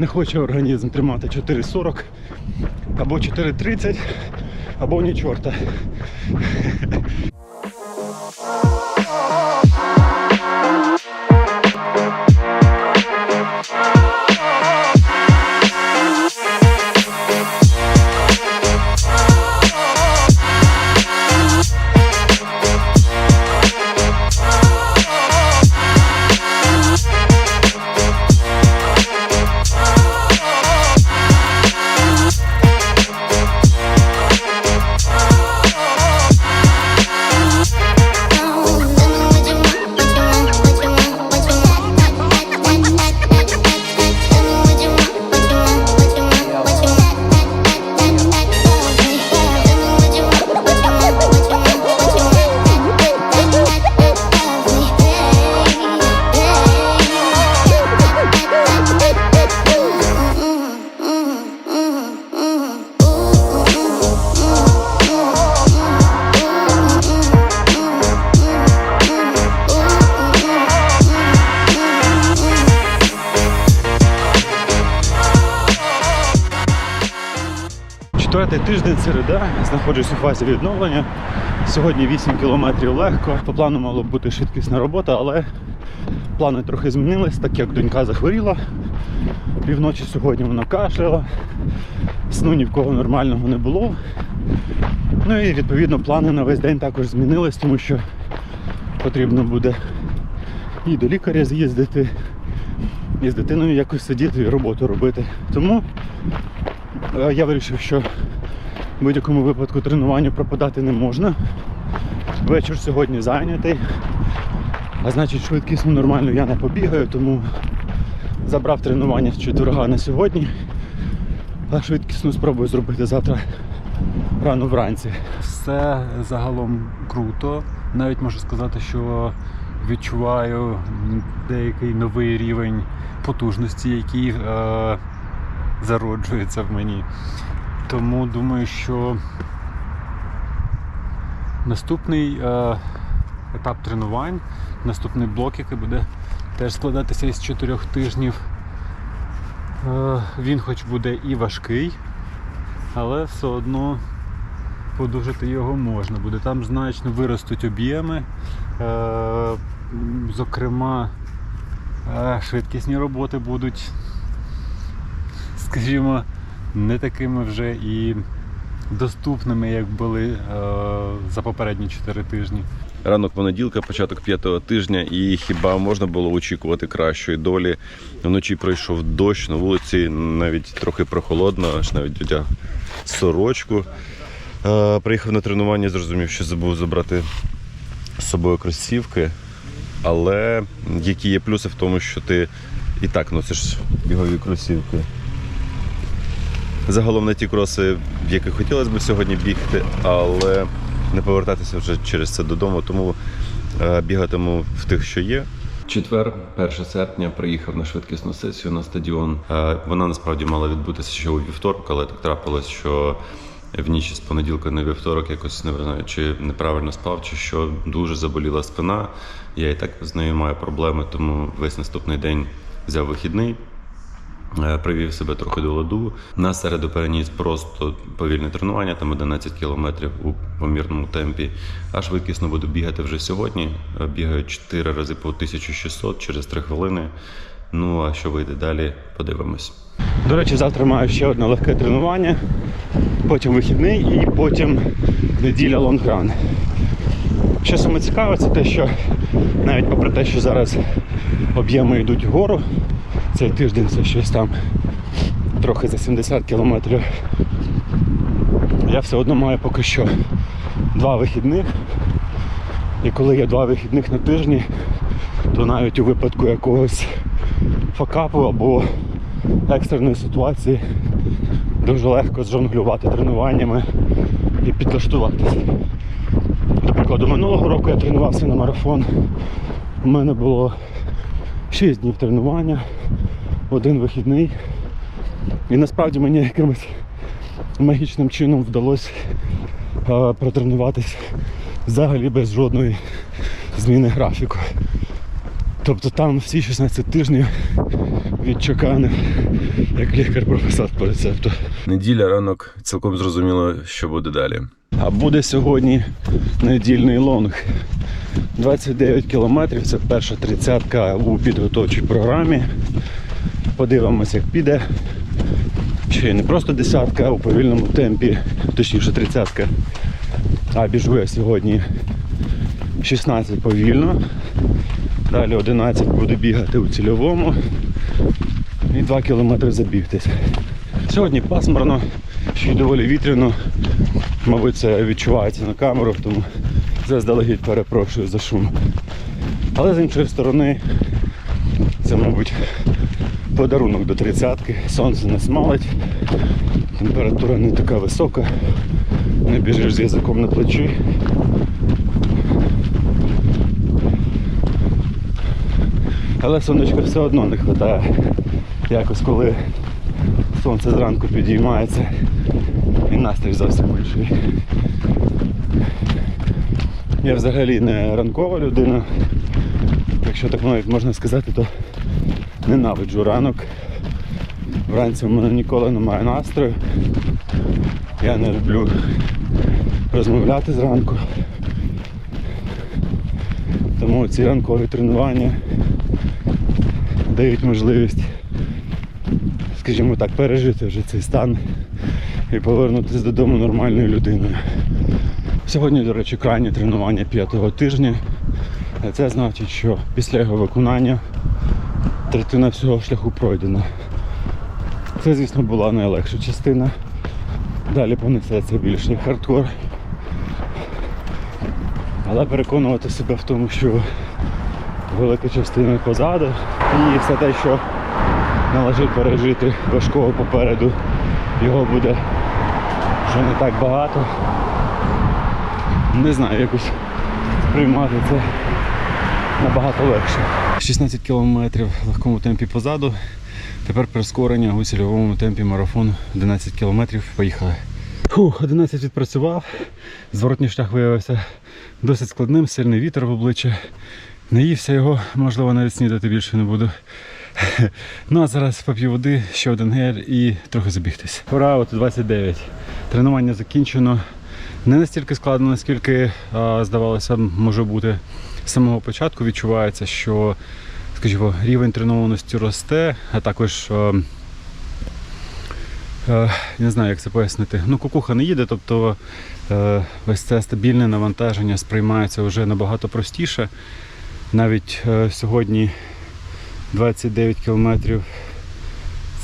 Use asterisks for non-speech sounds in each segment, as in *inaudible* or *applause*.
не хоче організм тримати 4,40 або 4,30, або ні чорта. Тиждень середа, знаходжусь у фазі відновлення. Сьогодні 8 кілометрів легко. По плану мало б бути швидкісна робота, але плани трохи змінились, так як донька захворіла. Півночі сьогодні вона кашляла, сну ні в кого нормального не було. Ну і відповідно плани на весь день також змінились, тому що потрібно буде і до лікаря з'їздити, і з дитиною якось сидіти і роботу робити. Тому Е, Я вирішив, що в будь-якому випадку тренуванню пропадати не можна. Вечір сьогодні зайнятий, а значить швидкісно нормально я не побігаю, тому забрав тренування з четверга на сьогодні, а швидкісно спробую зробити завтра рано вранці. Все загалом круто. Навіть можу сказати, що відчуваю деякий новий рівень потужності, який е, зароджується в мені. Тому думаю, що наступний е, етап тренувань, наступний блок, який буде теж складатися із чотирьох тижнів. Е, він хоч буде і важкий, але все одно подужати його можна буде. Там значно виростуть об'єми. Е, зокрема, швидкісні роботи будуть, скажімо, не такими вже і доступними, як були е, за попередні 4 тижні. Ранок понеділка, початок п'ятого тижня, і хіба можна було очікувати кращої долі? Вночі пройшов дощ на вулиці, навіть трохи прохолодно, аж навіть одяг сорочку. Е, Приїхав на тренування, зрозумів, що забув забрати з собою кросівки. Але які є плюси в тому, що ти і так носиш бігові кросівки. Загалом на ті кроси, в яких хотілося б сьогодні бігти, але не повертатися вже через це додому, тому е, бігатиму в тих, що є. Четвер, 1 серпня, приїхав на швидкісну сесію на стадіон. Е, Вона насправді мала відбутися ще у вівторок, але так трапилось, що в ніч з понеділка на вівторок якось не знаю, чи неправильно спав, чи що дуже заболіла спина. Я і так з нею маю проблеми, тому весь наступний день взяв вихідний. Е, Привів себе трохи до ладу. На середу переніс просто повільне тренування, там 11 кілометрів у помірному темпі. А швидкісно буду бігати вже сьогодні. Е, Бігаю 4 рази по 1600 через 3 хвилини. Ну а що вийде далі, подивимось. До речі, завтра маю ще одне легке тренування, потім вихідний і потім неділя лонгран. Що саме цікаве, це те, що навіть попри те, що зараз об'єми йдуть вгору, цей тиждень це щось там трохи за 70 кілометрів. Я все одно маю поки що два вихідних. І коли є два вихідних на тижні, то навіть у випадку якогось факапу або екстреної ситуації дуже легко зжонглювати тренуваннями і підлаштуватися. До прикладу, минулого року я тренувався на марафон. У мене було 6 днів тренування, один вихідний. І насправді мені якимось магічним чином вдалося е, протренуватися взагалі без жодної зміни графіку. Тобто там всі 16 тижнів відчеканив, як лікар-професор по рецепту. Неділя, ранок, цілком зрозуміло, що буде далі. А буде сьогодні недільний лонг. 29 кілометрів, це перша тридцятка у підготовчій програмі. Подивимось, як піде. Й не просто десятка, а у повільному темпі, точніше тридцятка. А біжу я сьогодні 16 повільно. Далі 11 буду бігати у цільовому. І 2 кілометри забігтись. Сьогодні пасмурно, ще й доволі вітряно. Мабуть, це відчувається на камеру, тому заздалегідь перепрошую за шум. Але з іншої сторони, це, мабуть, подарунок до тридцятки. Сонце не смалить, температура не така висока, не біжиш з язиком на плечі. Але сонечка все одно не вистачає. Якось коли сонце зранку підіймається і настрій зовсім інший. Я взагалі не ранкова людина. Якщо так навіть можна сказати, то ненавиджу ранок. Вранці в мене ніколи немає настрою. Я не люблю розмовляти зранку. Тому ці ранкові тренування дають можливість, скажімо так, пережити вже цей стан і повернутися додому нормальною людиною. Сьогодні, до речі, крайнє тренування п'ятого тижня. Це значить, що після його виконання третина всього шляху пройдена. Це, звісно, була найлегша частина. Далі понесеться більший хардкор. Але переконувати себе в тому, що велика частина позаду і все те, що належить пережити важкого попереду, його буде вже не так багато. Не знаю, якось сприймати це набагато легше. 16 кілометрів в легкому темпі позаду. Тепер прискорення у цільовому темпі марафон 11 кілометрів. Поїхали. Фух, 11 відпрацював. Зворотній шлях виявився досить складним, сильний вітер в обличчя. Наївся його, можливо, навіть снідати більше не буду. Ну а зараз поп'ю води, ще один гель і трохи забігтись. Пора, от 29. Тренування закінчено. Не настільки складно, наскільки здавалося, може бути з самого початку. Відчувається, що скажімо, рівень тренованості росте, а також не знаю, як це пояснити. Ну, кукуха не їде, тобто ось це стабільне навантаження сприймається вже набагато простіше. Навіть е, сьогодні 29 кілометрів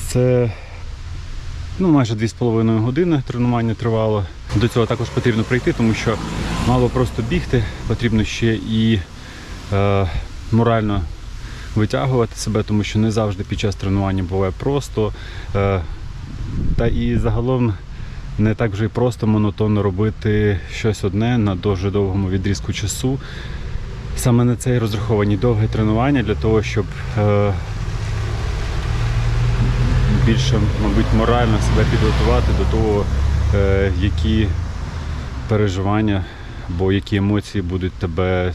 це ну, майже 2,5 години тренування тривало. До цього також потрібно прийти, тому що мало просто бігти, потрібно ще і е, морально витягувати себе, тому що не завжди під час тренування буває просто. Е, та і загалом не так вже й просто монотонно робити щось одне на дуже довгому відрізку часу. Саме на це і розраховані довгі тренування для того, щоб е, більше, мабуть, морально себе підготувати до того, е, які переживання або які емоції будуть тебе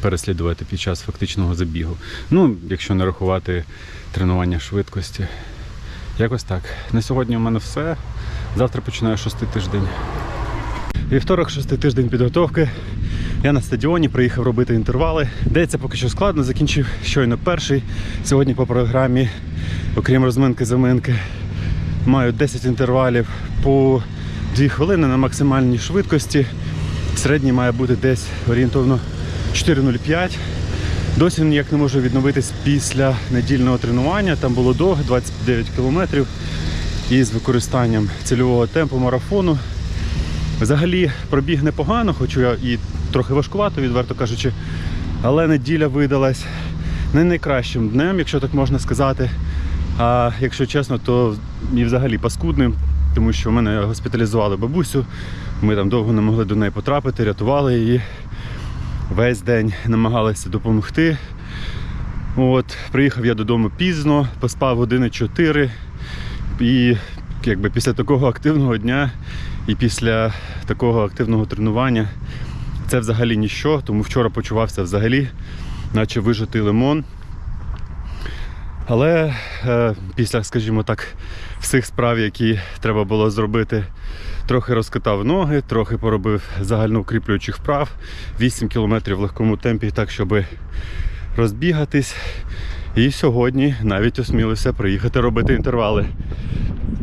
переслідувати під час фактичного забігу. Ну, якщо не рахувати тренування швидкості. Якось так. На сьогодні у мене все. Завтра починаю шостий тиждень. Вівторок, шостий тиждень підготовки. Я на стадіоні приїхав робити інтервали. Дається поки що складно, закінчив щойно перший. Сьогодні по програмі, окрім розминки-заминки, маю 10 інтервалів по 2 хвилини на максимальній швидкості. Середній має бути десь орієнтовно 4.05. Досі ніяк не можу відновитись після недільного тренування. Там було довго, 29 кілометрів. І з використанням цільового темпу марафону. Взагалі пробіг непогано, хоча я і трохи важкувато, відверто кажучи. Але неділя видалась не найкращим днем, якщо так можна сказати. А якщо чесно, то і взагалі паскудним, тому що в мене госпіталізували бабусю. Ми там довго не могли до неї потрапити, рятували її. Весь день намагалися допомогти. От, приїхав я додому пізно, поспав години 4. І якби після такого активного дня і після такого активного тренування це взагалі ніщо, тому вчора почувався взагалі наче вижатий лимон. Але е, після, скажімо так, всіх справ, які треба було зробити, трохи розкатав ноги, трохи поробив загальноукріплюючих вправ, 8 кілометрів в легкому темпі, так, щоб розбігатись. І сьогодні навіть осмілився приїхати робити інтервали.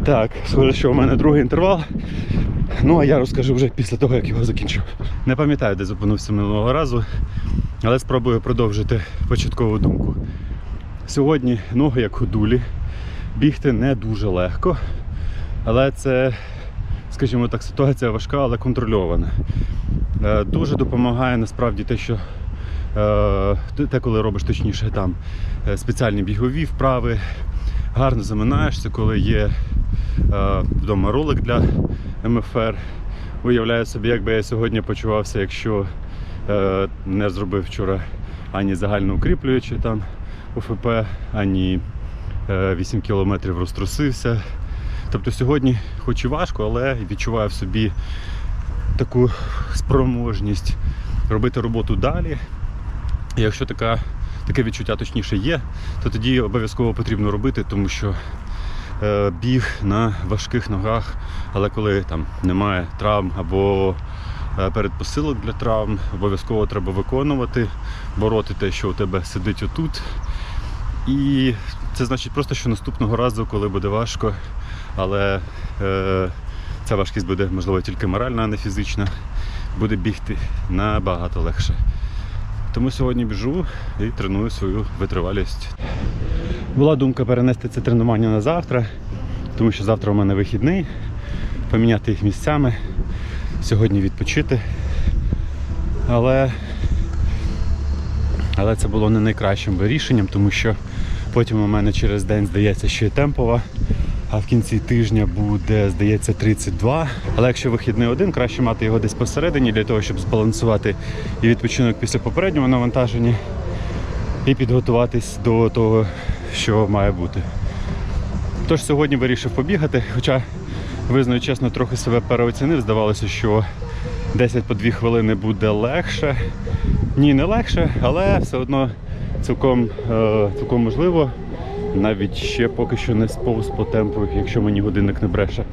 Так, схоже, що у мене другий інтервал. Ну, а я розкажу вже після того, як його закінчив. Не пам'ятаю, де зупинився минулого разу, але спробую продовжити початкову думку. Сьогодні ноги як ходулі, бігти не дуже легко, але це, скажімо так, ситуація важка, але контрольована. Е, Дуже допомагає насправді те, що те- те, коли робиш точніше там е, спеціальні бігові вправи, гарно заминаєшся, коли є е, вдома ролик для МФР. Уявляю собі, як би я сьогодні почувався, якщо е, не зробив вчора ані загально укріплюючи там УФП, ані е, 8 кілометрів розтрусився. Тобто сьогодні, хоч і важко, але відчуваю в собі таку спроможність робити роботу далі. Якщо така, таке відчуття точніше є, то тоді обов'язково потрібно робити, тому що е, біг на важких ногах, але коли там немає травм або е, передпосилок для травм, обов'язково треба виконувати, бороти те, що у тебе сидить отут. І це значить просто, що наступного разу, коли буде важко, але е, ця важкість буде, можливо, тільки моральна, а не фізична, буде бігти набагато легше. Тому сьогодні біжу і треную свою витривалість. Була думка перенести це тренування на завтра, тому що завтра у мене вихідний, поміняти їх місцями, сьогодні відпочити. Але, але це було не найкращим рішенням, тому що потім у мене через день здається ще й темпова, а в кінці тижня буде, здається, 32. Але якщо вихідний один, краще мати його десь посередині для того, щоб збалансувати і відпочинок після попереднього навантаження, і підготуватись до того, що має бути. Тож сьогодні вирішив побігати, хоча, визнаю чесно, трохи себе переоцінив. Здавалося, що 10 по 2 хвилини буде легше. Ні, не легше, але все одно цілком, е, цілком можливо. Навіть ще поки що не сповз по темпу, якщо мені годинник не бреше.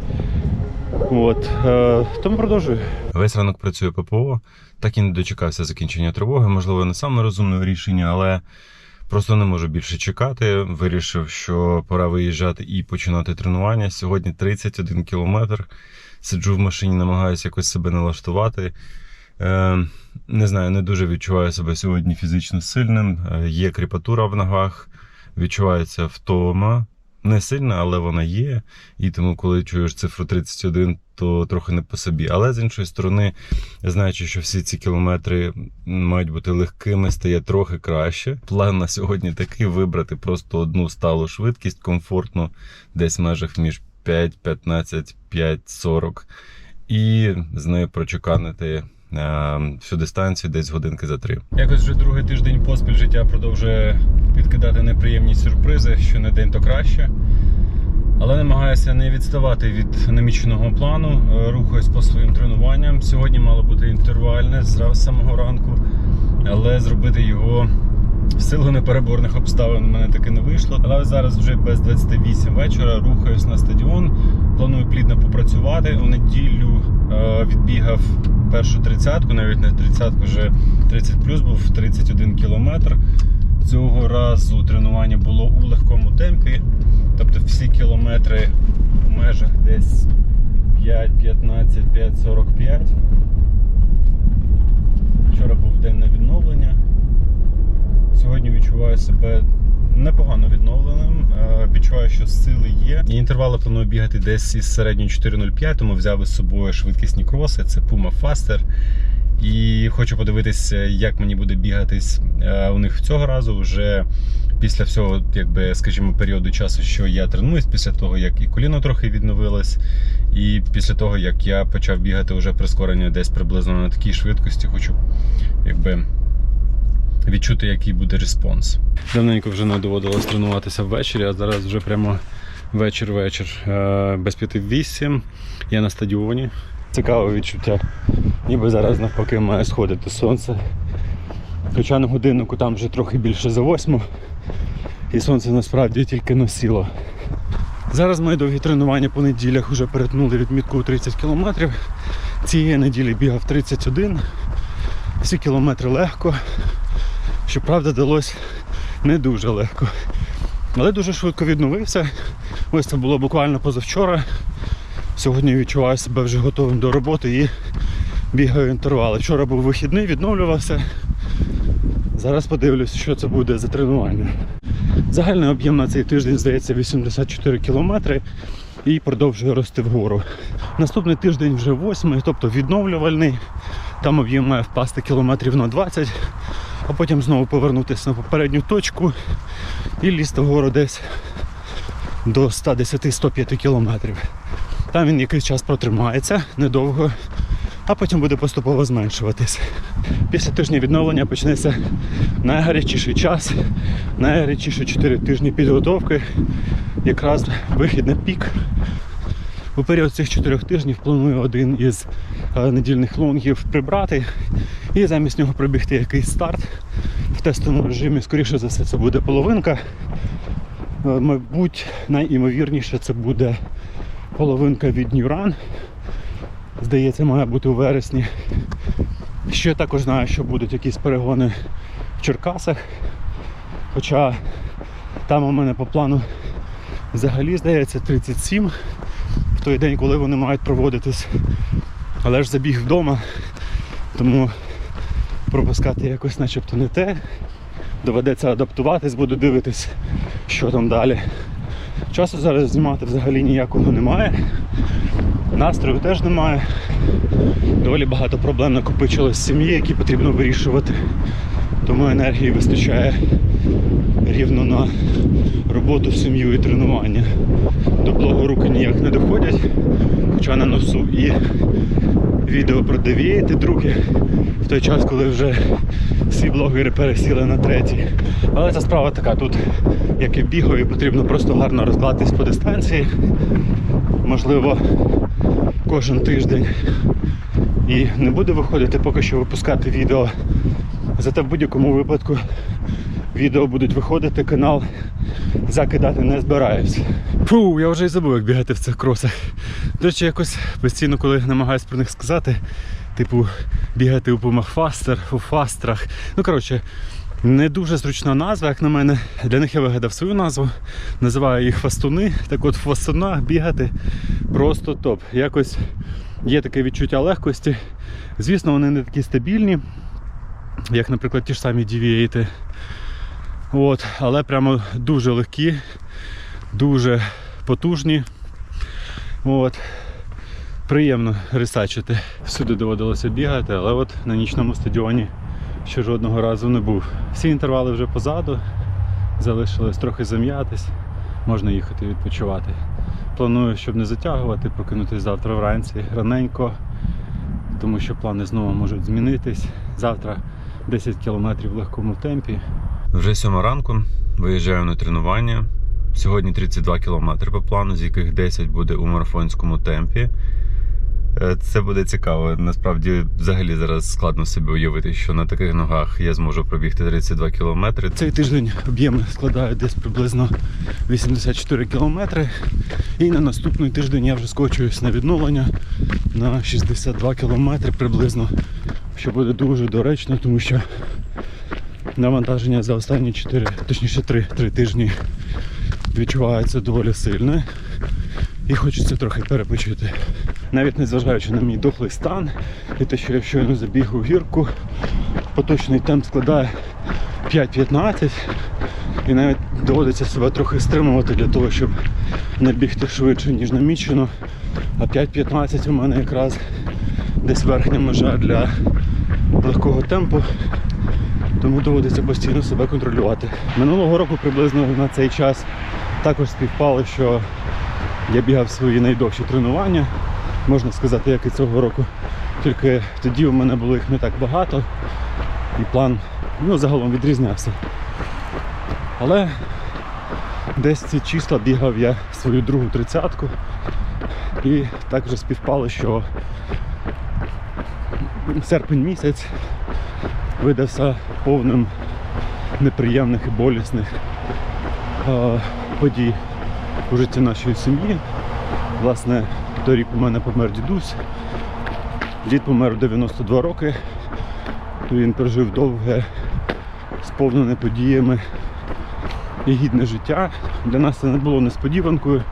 От, е, тому продовжую. Весь ранок працює ППО, так і не дочекався закінчення тривоги. Можливо, не саме розумне рішення, але просто не можу більше чекати. Вирішив, що пора виїжджати і починати тренування. Сьогодні 31 кілометр. Сиджу в машині, намагаюся якось себе налаштувати. Е, не знаю, не дуже відчуваю себе сьогодні фізично сильним. Е, є кріпатура в ногах, відчувається втома. Не сильна, але вона є. І тому, коли чуєш цифру 31, то трохи не по собі. Але з іншої сторони, знаючи, що всі ці кілометри мають бути легкими, стає трохи краще. План на сьогодні такий вибрати просто одну сталу швидкість, комфортну, десь в межах між 5, 15, 5, 40. І з нею прочеканити всю дистанцію десь годинки за три. Якось вже другий тиждень поспіль життя продовжує підкидати неприємні сюрпризи, що не день, то краще. Але намагаюся не відставати від наміченого плану, е, рухаюсь по своїм тренуванням. Сьогодні мало бути інтервальне з самого ранку, але зробити його в силу непереборних обставин у мене таки не вийшло. Але зараз вже без 28 вечора рухаюсь на стадіон. Планую плідно попрацювати. У неділю е, відбігав першу тридцятку, навіть не тридцятку, вже 30 плюс був 31 кілометр. Цього разу тренування було у легкому темпі, тобто всі кілометри в межах десь 5-15, 5-45. Вчора був день на відновлення. Сьогодні відчуваю себе непогано відновленим. Е, Відчуваю, що сили є. Інтервали планую бігати десь із середньої 4.05, тому взяв із собою швидкісні кроси. Це Puma Faster. І хочу подивитися, як мені буде бігатись е, у них цього разу вже після всього, якби, скажімо, періоду часу, що я тренуюсь, після того, як і коліно трохи відновилось, і після того, як я почав бігати вже прискорення десь приблизно на такій швидкості, хочу якби відчути, який буде респонс. Давненько вже не доводилось тренуватися ввечері, а зараз вже прямо вечір-вечір. Е, Без п'яти вісім. Я на стадіоні. Цікаве відчуття. Ніби зараз навпаки має сходити сонце. Хоча на годиннику там вже трохи більше за восьму. І сонце насправді тільки носіло. Зараз мої довгі тренування по неділях вже перетнули відмітку у 30 кілометрів. Цієї неділі бігав 31. Всі кілометри легко. Щоправда, далось не дуже легко. Але дуже швидко відновився. Ось це було буквально позавчора. Сьогодні відчуваю себе вже готовим до роботи і бігаю інтервали. Вчора був вихідний, відновлювався. Зараз подивлюсь, що це буде за тренування. Загальний об'єм на цей тиждень здається 84 кілометри і продовжує рости вгору. Наступний тиждень вже восьмий, тобто відновлювальний. Там об'єм має впасти кілометрів на 20, а потім знову повернутися на попередню точку і лізти вгору десь до 110-105 кілометрів. Там він якийсь час протримається недовго, а потім буде поступово зменшуватись. Після тижня відновлення почнеться найгарячіший час, найгарячіші 4 тижні підготовки, якраз вихід на пік. У період цих чотирьох тижнів планую один із е, недільних лонгів прибрати і замість нього пробігти якийсь старт в тестовому режимі. Скоріше за все, це буде половинка. Е, Мабуть, найімовірніше це буде половинка від Run. Здається, має бути у вересні. Ще також знаю, що будуть якісь перегони в Черкасах. Хоча там у мене по плану взагалі здається 37 той день, коли вони мають проводитись. Але ж забіг вдома, тому пропускати якось начебто не те. Доведеться адаптуватись, буду дивитись, що там далі. Часу зараз знімати взагалі ніякого немає. Настрою теж немає. Доволі багато проблем накопичилось в сім'ї, які потрібно вирішувати. Тому енергії вистачає рівно на роботу, сім'ю і тренування. До блогу руки ніяк не доходять, хоча на носу і відео про девієти друге в той час, коли вже всі блогери пересіли на третій. Але ця справа така, тут, як і бігаю, потрібно просто гарно розклатись по дистанції. Можливо, кожен тиждень і не буде виходити поки що випускати відео. Зате в будь-якому випадку відео будуть виходити, канал закидати не збираюсь. Фу, я вже й забув, як бігати в цих кросах. До речі, якось постійно, коли намагаюсь про них сказати, типу бігати у пумах фастер, у фастрах. Ну, коротше, не дуже зручна назва, як на мене. Для них я вигадав свою назву. Називаю їх фастуни. Так от в фастунах бігати просто топ. Якось є таке відчуття легкості. Звісно, вони не такі стабільні, як, наприклад, ті ж самі дівієти. От, але прямо дуже легкі, дуже потужні. От. Приємно рисачити. Всюди доводилося бігати, але от на нічному стадіоні ще жодного разу не був. Всі інтервали вже позаду, залишилось трохи зам'ятись, можна їхати відпочивати. Планую, щоб не затягувати, прокинутися завтра вранці раненько, тому що плани знову можуть змінитись. Завтра 10 кілометрів в легкому темпі. Вже сьома ранку виїжджаю на тренування. Сьогодні 32 кілометри по плану, з яких 10 буде у марафонському темпі. Е, Це буде цікаво. Насправді, взагалі зараз складно собі уявити, що на таких ногах я зможу пробігти 32 кілометри. Цей тиждень об'єми складають десь приблизно 84 кілометри. І на наступний тиждень я вже скочуюсь на відновлення на 62 кілометри приблизно, що буде дуже доречно, тому що навантаження за останні 4, точніше 3, 3 тижні відчувається доволі сильне. І хочеться трохи перепочити. Навіть незважаючи на мій дохлий стан і те, що я щойно забіг у гірку, поточний темп складає 5.15 і навіть доводиться себе трохи стримувати для того, щоб не бігти швидше, ніж намічено. А 5.15 у мене якраз десь верхня межа для легкого темпу, тому доводиться постійно себе контролювати. Минулого року приблизно на цей час також співпало, що я бігав свої найдовші тренування, можна сказати, як і цього року. Тільки тоді у мене було їх не так багато і план ну, загалом відрізнявся. Але десь ці числа бігав я свою другу тридцятку. І так вже співпало, що серпень місяць видався повним неприємних і болісних е, подій у житті нашої сім'ї. Власне, торік у мене помер дідусь. Дід помер у 92 роки. Він прожив довге, сповнене подіями і гідне життя. Для нас це не було несподіванкою.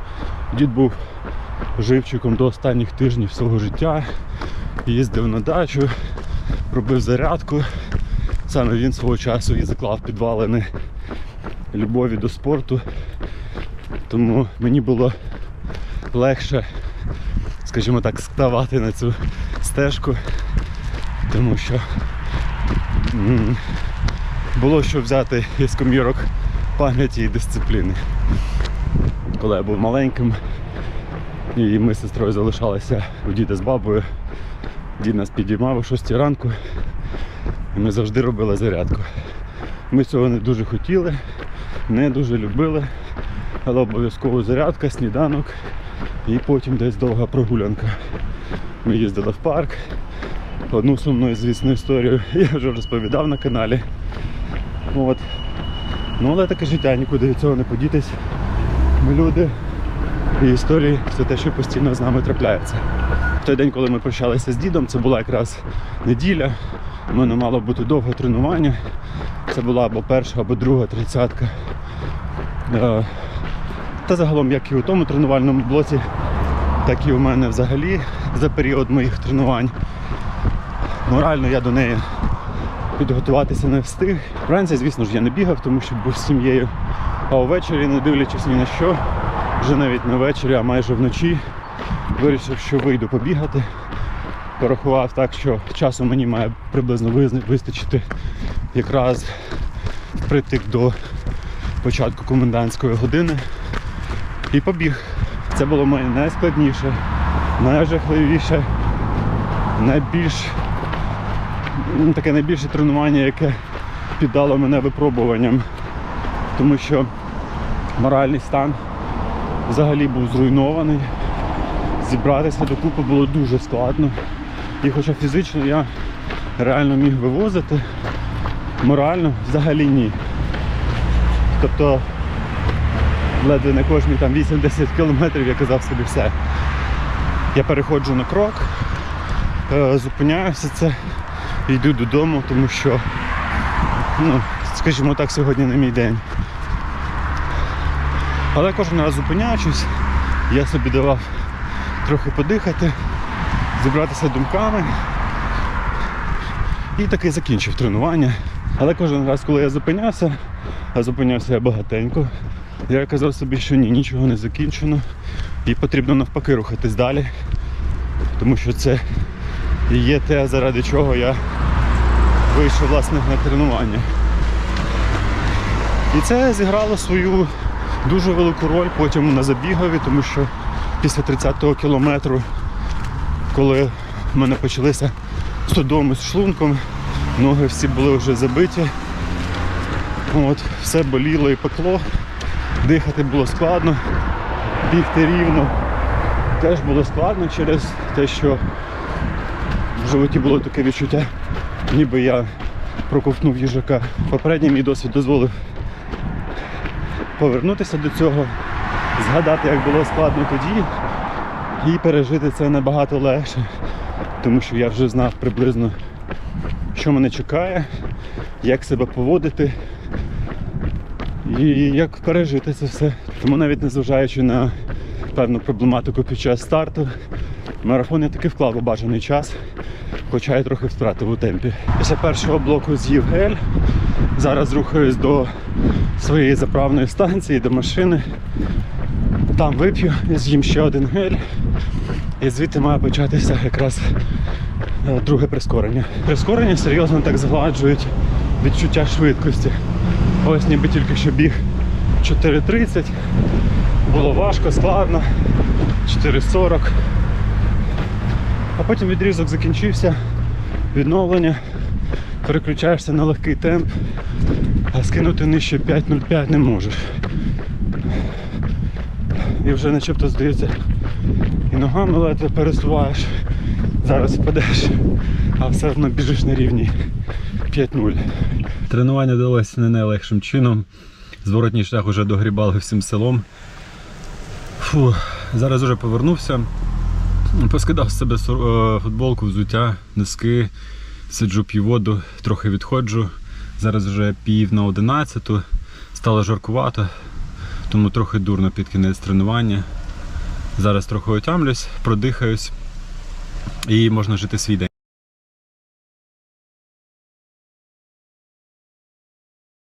Дід був живчиком до останніх тижнів свого життя. Їздив на дачу, робив зарядку. Саме він свого часу і заклав підвалини любові до спорту. Тому мені було легше, скажімо так, ставати на цю стежку, тому що було що взяти із комірок пам'яті і дисципліни. Коли я був маленьким, і ми з сестрою залишалися у діда з бабою, дід нас підіймав о 6 ранку, і ми завжди робили зарядку. Ми цього не дуже хотіли, не дуже любили, але обов'язково зарядка, сніданок і потім десь довга прогулянка. Ми їздили в парк. Одну сумну і звісну історію *laughs* я вже розповідав на каналі. От. Ну, але таке життя, нікуди від цього не подітись. Ми люди і історії це те, що постійно з нами трапляється. В той день, коли ми прощалися з дідом, це була якраз неділя. У мене мало бути довге тренування. Це була або перша, або друга тридцятка. Е, Та загалом, як і у тому тренувальному блоці, так і у мене взагалі за період моїх тренувань. Морально я до неї підготуватися не встиг. Вранці, звісно ж, я не бігав, тому що був з сім'єю. А увечері, не дивлячись ні на що, вже навіть не ввечері, а майже вночі, вирішив, що вийду побігати. Порахував так, що часу мені має приблизно вистачити якраз впритик до початку комендантської години. І побіг. Це було моє найскладніше, найжахливіше, найбільш таке найбільше тренування, яке піддало мене випробуванням. Тому що моральний стан взагалі був зруйнований. Зібратися докупи було дуже складно. І хоча фізично я реально міг вивозити, морально взагалі ні. Тобто ледве не кожні там 8-10 кілометрів я казав собі все. Я переходжу на крок, е, зупиняюся це, йду додому, тому що, ну, скажімо так, сьогодні не мій день. Але кожен раз зупиняючись, я собі давав трохи подихати, зібратися думками. І таки закінчив тренування. Але кожен раз, коли я зупинявся, а зупинявся я багатенько, я казав собі, що ні, нічого не закінчено. І потрібно навпаки рухатись далі. Тому що це є те, заради чого я вийшов власне на тренування. І це зіграло свою дуже велику роль потім на забігові, тому що після 30-го кілометру, коли в мене почалися судоми з шлунком, ноги всі були вже забиті. От, все боліло і пекло, дихати було складно, бігти рівно теж було складно через те, що в животі було таке відчуття, ніби я проковтнув їжака. Попередній мій досвід дозволив повернутися до цього, згадати, як було складно тоді, і пережити це набагато легше, тому що я вже знав приблизно, що мене чекає, як себе поводити і як пережити це все. Тому навіть незважаючи на певну проблематику під час старту, марафон я таки вклав у бажаний час, хоча я трохи втратив у темпі. Після першого блоку з'їв гель. Зараз рухаюсь до своєї заправної станції, до машини. Там вип'ю, з'їм ще один гель. І звідти має початися якраз е, друге прискорення. Прискорення серйозно так згладжують відчуття швидкості. Ось ніби тільки що біг 4.30. Було важко, складно. 4.40. А потім відрізок закінчився, відновлення, переключаєшся на легкий темп, а скинути нижче 5.05 не можеш. І вже начебто здається, ногами ледве пересуваєш, зараз впадеш, а все одно біжиш на рівні 5-0. Тренування далося не найлегшим чином. Зворотній шлях уже догрібали всім селом. Фу, зараз уже повернувся. Поскидав з себе е, футболку, взуття, носки, сиджу п'ю воду, трохи відходжу. Зараз вже пів на одинадцяту, стало жаркувато, тому трохи дурно під кінець тренування. Зараз трохи отямлюсь, продихаюсь і можна жити свій день.